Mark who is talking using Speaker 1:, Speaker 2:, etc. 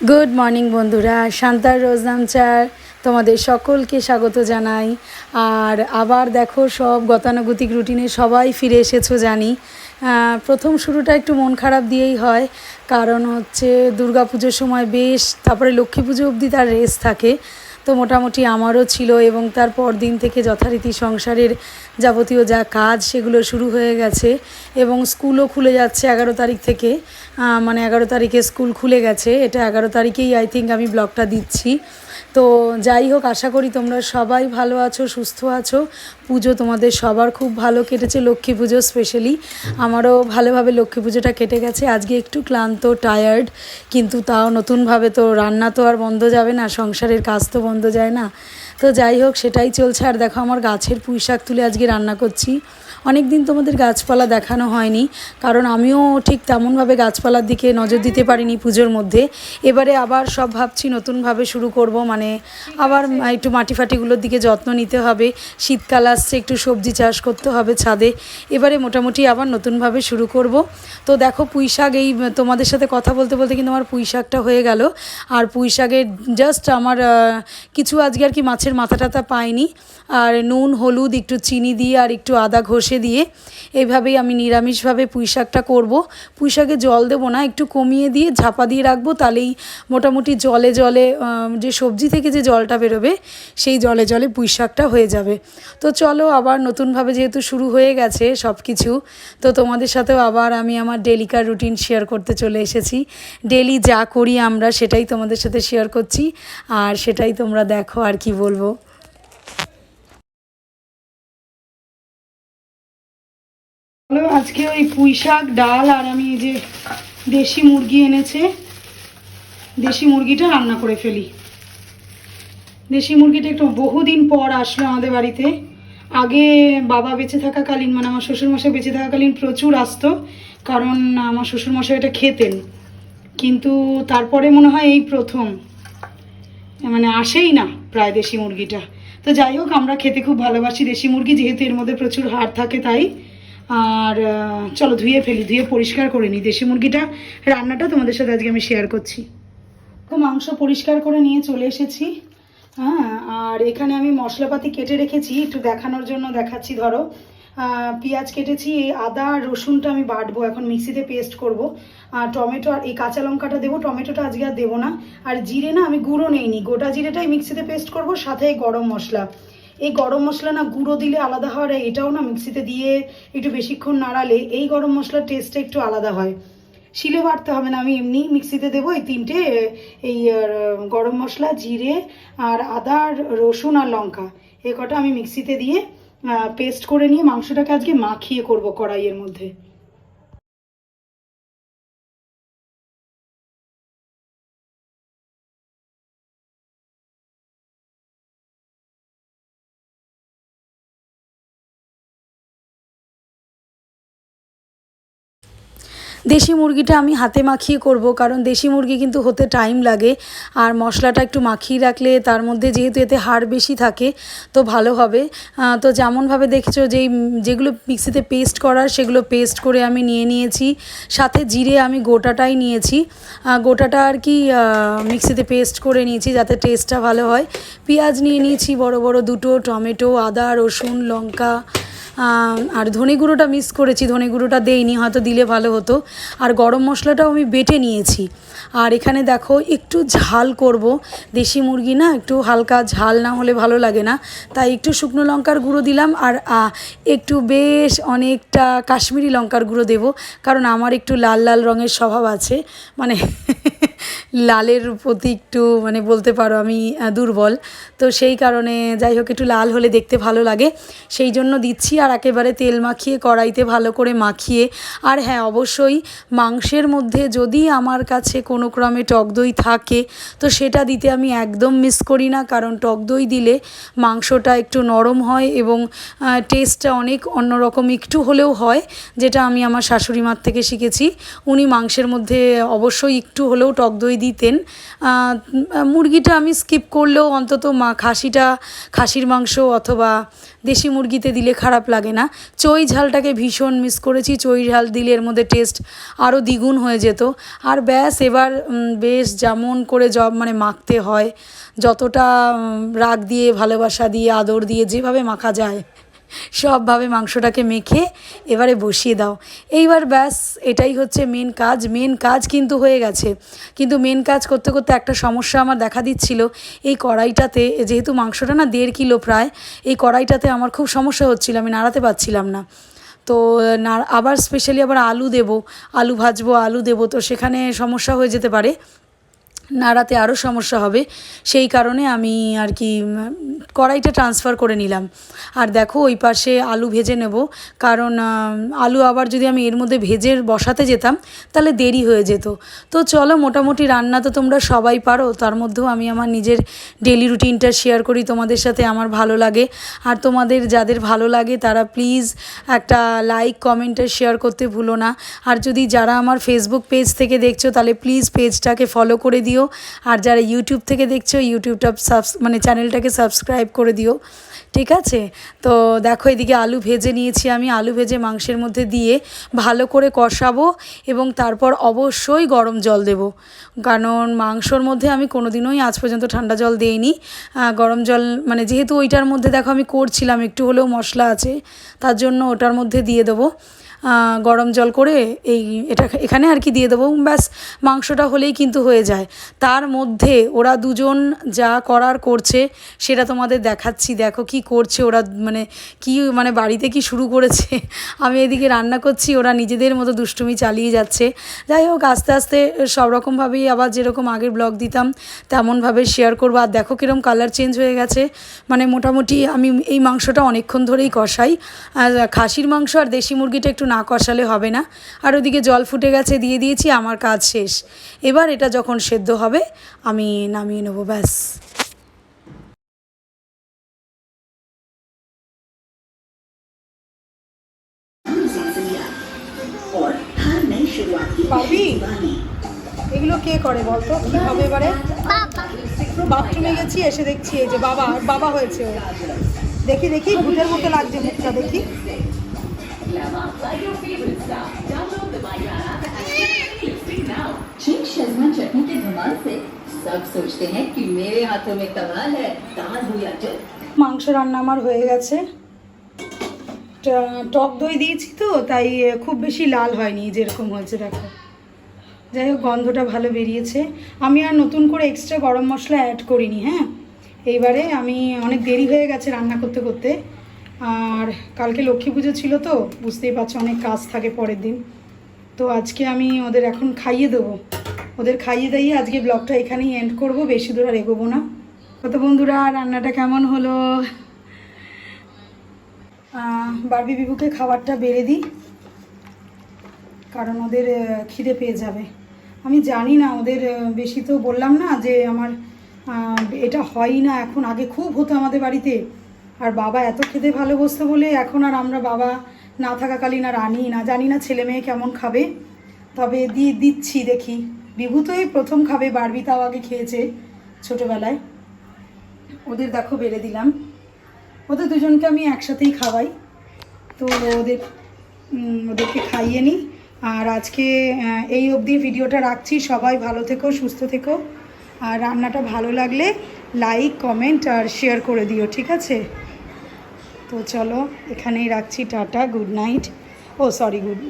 Speaker 1: Good morning বন্ধুরা। শান্তার রোজনামচার তোমাদের সকলকে স্বাগত জানাই। আর আবার দেখো, সব গতানুগতিক রুটিনে সবাই ফিরে এসেছ জানি। প্রথম শুরুটা একটু মন খারাপ দিয়েই হয়। কারণ হচ্ছে দুর্গাপুজোর সময় বেশ, তারপরে লক্ষ্মী পুজো অবধি তার রেস থাকে। তো মোটামুটি আমারও ছিল এবং তার দিন থেকে যথারীতি সংসারের যাবতীয় যা কাজ সেগুলো শুরু হয়ে গেছে এবং স্কুলও খুলে যাচ্ছে এগারো তারিখ থেকে। মানে এগারো তারিখে স্কুল খুলে গেছে। এটা এগারো তারিখেই আই থিঙ্ক আমি ব্লগটা দিচ্ছি। তো যাই হোক, আশা করি তোমরা সবাই ভালো আছো, সুস্থ আছো। পুজো তোমাদের সবার খুব ভালো কেটেছে, লক্ষ্মী পুজো স্পেশালি আমারও ভালোভাবে লক্ষ্মী পুজোটা কেটে গেছে। আজকে একটু ক্লান্ত টায়ার্ড কিন্তু তাও নতুনভাবে তো রান্না তো আর বন্ধ যাবে না, সংসারের কাজ তো বন্ধ যায় না। তো যাই হোক সেটাই চলছে। আর দেখো আমার গাছের পুঁই শাক তুলে আজকে রান্না করছি। অনেক দিন তোমাদের গাছপালা দেখানো হয়নি কারণ আমিও ঠিক তেমনভাবে গাছপালার দিকে নজর দিতে পারিনি পুজোর মধ্যে। এবারে আবার সব ভাবছি নতুনভাবে শুরু করব মানে আবার একটু মাটি ফাটিগুলোর দিকে যত্ন নিতে হবে। শীতকাল আসছে একটু সবজি চাষ করতে হবে ছাদে। এবারে মোটামুটি আবার নতুনভাবে শুরু করব। তো দেখো পুঁই শাক এই তোমাদের সাথে কথা বলতে বলতে কিন্তু আমার পুঁই শাকটা হয়ে গেল। আর পুঁই শাকের জাস্ট আমার কিছু আজকে আর কি মাছের মাথা টাথা পাইনি। আর নুন, হলুদ, একটু চিনি দিয়ে আর একটু আদা ঘষে দিয়ে এইভাবেই আমি নিরামিষভাবে পুঁই শাকটা করব। পুঁই শাকে জল দেবো না, একটু কমিয়ে দিয়ে ঝাপা দিয়ে রাখব, তাহলেই মোটামুটি জলে জলে যে সবজি থেকে যে জলটা বেরোবে, সেই জলে জলে পুঁই শাকটা হয়ে যাবে। তো চলো আবার নতুনভাবে যেহেতু শুরু হয়ে গেছে সব কিছু তো তোমাদের সাথেও আবার আমি আমার ডেলিকার রুটিন শেয়ার করতে চলে এসেছি। ডেলি যা করি আমরা সেটাই তোমাদের সাথে শেয়ার করছি, আর সেটাই তোমরা দেখো আর কি বলব। আজকে ওই পুঁই শাক, ডাল আর আমি এই যে দেশি মুরগি এনেছে, দেশি মুরগিটা রান্না করে ফেলি। দেশি মুরগিটা একটু বহুদিন পর আসলো আমাদের বাড়িতে। আগে বাবা বেঁচে থাকাকালীন মানে আমার শ্বশুরমশাই বেঁচে থাকাকালীন প্রচুর আসতো, কারণ আমার শ্বশুরমশাই এটা খেতেন। কিন্তু তারপরে মনে হয় এই প্রথম। মানে আসেই না। প্রায় দেশি মুরগিটা। তো যাই হোক, আমরা খেতে খুব ভালোবাসি দেশি মুরগি, যেহেতু এর মধ্যে প্রচুর হাড় থাকে তাই। আর চলো ধুয়ে ফেলি, ধুয়ে পরিষ্কার করে নিই দেশি মুরগিটা। রান্নাটা তোমাদের সাথে আজকে আমি শেয়ার করছি। তো মাংস পরিষ্কার করে নিয়ে চলে এসেছি। হ্যাঁ আর এখানে আমি মশলাপাতি কেটে রেখেছি, একটু দেখানোর জন্য দেখাচ্ছি, ধরো। পেঁয়াজ কেটেছি, এই আদা আর রসুনটা আমি বাটবো, এখন মিক্সিতে পেস্ট করব। আর টমেটো আর, এই কাঁচা লঙ্কাটা দেবো, টমেটোটা আজকে আর দেবো না। আর জিরে না আমি গুঁড়ো নেইনি, গোটা জিরেটাই মিক্সিতে পেস্ট করব, সাথে গরম মশলা। এই গরম মশলা না গুঁড়ো দিলে আলাদা হয়, আর এটাও না মিক্সিতে দিয়ে একটু বেশিক্ষণ নাড়ালে এই গরম মশলার টেস্টটা একটু আলাদা হয়। শিলে বাটতে হবে না, আমি এমনি মিক্সিতে দেবো এই তিনটে, এই গরম মশলা, জিরে আর আদা রসুন আর লঙ্কা, এ কটা আমি মিক্সিতে দিয়ে পেস্ট করে নিয়ে মাংসটাকে আজকে মাখিয়ে করব কড়াইয়ের মধ্যে। দেশি মুরগিটা আমি হাতে মাখিয়ে করব, কারণ দেশি মুরগি কিন্তু হতে টাইম লাগে। আর মশলাটা একটু মাখিয়ে রাখলে তার মধ্যে যেহেতু এতে হাড় বেশি থাকে, তো ভালো হবে। তো যেমনভাবে দেখেছ যেই যেগুলো মিক্সিতে পেস্ট করার সেগুলো পেস্ট করে আমি নিয়ে নিয়েছি। সাথে জিরে আমি গোটাটাই নিয়েছি। গোটাটা আর কি মিক্সিতে পেস্ট করে নিয়েছি যাতে টেস্টটা ভালো হয়। পেঁয়াজ নিয়ে নিয়েছি বড় বড় দুটো, টমেটো, আদা, রসুন, লঙ্কা। আর ধনে গুঁড়োটা মিস করেছি ধনে গুঁড়োটা দেইনি, হয়তো দিলে ভালো হতো। আর গরম মশলাটাও আমি বেটে নিয়েছি। আর এখানে দেখো একটু ঝাল করব। দেশি মুরগি না, একটু হালকা ঝাল না হলে ভালো লাগে না। তাই একটু শুকনো লঙ্কার গুঁড়ো দিলাম আর একটু বেশ অনেকটা কাশ্মীরি লঙ্কার গুঁড়ো দেব। কারণ আমার একটু লাল লাল রঙের স্বভাব আছে। মানে লালের প্রতি একটু মানে বলতে পারো আমি দুর্বল। তো সেই কারণে যাই হোক, একটু লাল হলে দেখতে ভালো লাগে। সেই জন্য দিচ্ছি আর একেবারে তেল মাখিয়ে, কড়াইতে ভালো করে মাখিয়ে। আর হ্যাঁ অবশ্যই মাংসের মধ্যে যদি আমার কাছে কোনো ক্রমে টক দই থাকে, তো সেটা দিতে আমি একদম মিস করি না। কারণ টক দই দিলে মাংসটা একটু নরম হয় এবং টেস্টটা অনেক অন্যরকম একটু হলেও হয়, যেটা আমি আমার শাশুড়ি মার থেকে শিখেছি। উনি মাংসের মধ্যে অবশ্যই একটু হলেও টক দই দিতেন। মুরগিটা আমি স্কিপ করলেও অন্তত মা খাসিটা, খাসির মাংস অথবা দেশি মুরগিতে দিলে খারাপ লাগে না। চই ঝালটাকে ভীষণ মিস করেছি। চই ঝাল দিলে এর মধ্যে টেস্ট আরও দ্বিগুণ হয়ে যেত। আর ব্যাস, এবার বেশ যেমন করে জব মানে মাখতে হয়। যতটা রাগ দিয়ে, ভালোবাসা দিয়ে, আদর দিয়ে, যেভাবে মাখা যায়। সবভাবে মাংসটাকে মেখে এবারে বসিয়ে দাও। এইবার ব্যাস, এটাই হচ্ছে মেন কাজ। মেন কাজ কিন্তু হয়ে গেছে। কিন্তু মেন কাজ করতে করতে একটা সমস্যা আমার দেখা দিচ্ছিল। এই কড়াইটাতে, যেহেতু মাংসটা না দেড় কিলো প্রায়, এই কড়াইটাতে আমার খুব সমস্যা হচ্ছিল, আমি নাড়াতে পারছিলাম না। তো, না, আবার স্পেশালি আবার আলু দেবো। আলু ভাজবো, আলু দেবো, তো সেখানে সমস্যা হয়ে যেতে পারে। নাড়াতে আরও সমস্যা হবে। সেই কারণে আমি আর কি কড়াইটা ট্রান্সফার করে নিলাম। আর দেখো ওই পাশে আলু ভেজে নেব। কারণ আলু আবার যদি আমি এর মধ্যে ভেজে বসাতে যেতাম, তাহলে দেরি হয়ে যেত। তো চলো মোটামুটি রান্না তো তোমরা সবাই পারো। তার মধ্যেও আমি আমার নিজের ডেলি রুটিনটা শেয়ার করি। তোমাদের সাথে আমার ভালো লাগে। আর তোমাদের যাদের ভালো লাগে, তারা প্লিজ একটা লাইক কমেন্ট শেয়ার করতে ভুলো না। আর যদি যারা আমার ফেসবুক পেজ থেকে দেখছ, তাহলে প্লিজ পেজটাকে ফলো করে দিও। আর যারা ইউটিউব থেকে দেখছ ইউটিউবটা সাবস মানে চ্যানেলটাকে সাবস্ক্রাইব করে দিও। ঠিক আছে? তো দেখো, এদিকে আলু ভেজে নিয়েছি আমি। আলু ভেজে মাংসের মধ্যে দিয়ে ভালো করে কষাবো এবং তারপর অবশ্যই গরম জল দেব। কারণ মাংসর মধ্যে আমি কোনো কোনোদিনই আজ পর্যন্ত ঠান্ডা জল দিইনি। গরম জল মানে যেহেতু ওইটার মধ্যে দেখো আমি করছিলাম, একটু হলেও মশলা আছে, তার জন্য ওটার মধ্যে দিয়ে দেবো। গরম জল করে এই এটা এখানে আর কি দিয়ে দেবো। ব্যাস, মাংসটা হলেই কিন্তু হয়ে যায়। তার মধ্যে ওরা দুজন যা করার করছে, সেটা তোমাদের দেখাচ্ছি। দেখো কি করছে ওরা মানে কি মানে বাড়িতে কি শুরু করেছে। আমি এদিকে রান্না করছি, ওরা নিজেদের মতো দুষ্টুমি চালিয়ে যাচ্ছে। যাই হোক, আস্তে আস্তে সব রকমভাবেই আবার যেরকম আগের ব্লগ দিতাম, তেমনভাবে শেয়ার করব। আর দেখো কীরকম কালার চেঞ্জ হয়ে গেছে। মানে মোটামুটি আমি এই মাংসটা অনেকক্ষণ ধরেই কষাই। আর খাসির মাংস আর দেশি মুরগিটা একটু না কষালে হবে না। আর ওদিকে জল ফুটে গেছে, দিয়ে দিয়েছি, আমার কাজ শেষ। এবার এটা যখন সেদ্ধ হবে, আমি নামিয়ে নেব, ব্যাস। এগুলো কে করে বলতো? কি হবে এবারে? একটু বাথরুমে গেছি, এসে দেখছি এই যে বাবা বাবা হয়েছে দেখি দেখি, ভূতের মতো লাগছে মুখটা, দেখি।
Speaker 2: ठीक शर्मा चटनी के धमाल से सब सोचते हैं कि मेरे हाथों में कमाल है दाल हो या जो
Speaker 1: মাংস রান্না আমার হয়ে গেছে ট- টক দই দিয়েছি তো তাই খুব বেশি লাল হয়নি যেরকম হয়েছে দেখো যাই হোক গন্ধটা ভালো বেরিয়েছে আমি আর নতুন করে এক্সট্রা গরম মশলা অ্যাড করিনি হ্যাঁ এইবারে আমি অনেক দেরি হয়ে গেছে রান্না করতে করতে আর কালকে লক্ষ্মী পুজো ছিল তো, বুঝতেই পারছ, অনেক কাজ থাকে পরের দিন। তো আজকে আমি ওদের এখন খাইয়ে দেবো। ওদের খাইয়ে দাইয়ে আজকে ব্লগটা এখানেই এন্ড করব, বেশি দূর আর এগোবো না। কত বন্ধুরা, রান্নাটা কেমন হলো? বারবি বিবুকে খাবারটা বেড়ে দিই, কারণ ওদের খিদে পেয়ে যাবে। আমি জানি না, ওদের বেশি তো বললাম না যে আমার এটা হয়ই না, এখন আগে খুব হতো আমাদের বাড়িতে। আর বাবা এত খেতে ভালোবাসতো বলে এখন আর আমরা বাবা না থাকাকালীন আর আনি না, জানি না ছেলে মেয়ে কেমন খাবে। তবে দিয়ে দিচ্ছি দেখি। বিভু তো এই প্রথম খাবে, বারবি তাও আগে খেয়েছে ছোটোবেলায়। ওদের দেখো বেড়ে দিলাম। ওদের দুজনকে আমি একসাথেই খাওয়াই। তো ওদের ওদেরকে খাইয়ে নিই। আর আজকে এই অবধি ভিডিওটা রাখছি। সবাই ভালো থেকো, সুস্থ থেকো। আর রান্নাটা ভালো লাগলে লাইক, কমেন্ট আর শেয়ার করে দিও, ঠিক আছে? তো চলো এখানেই রাখছি টাটা গুড নাইট। ও সরি গুড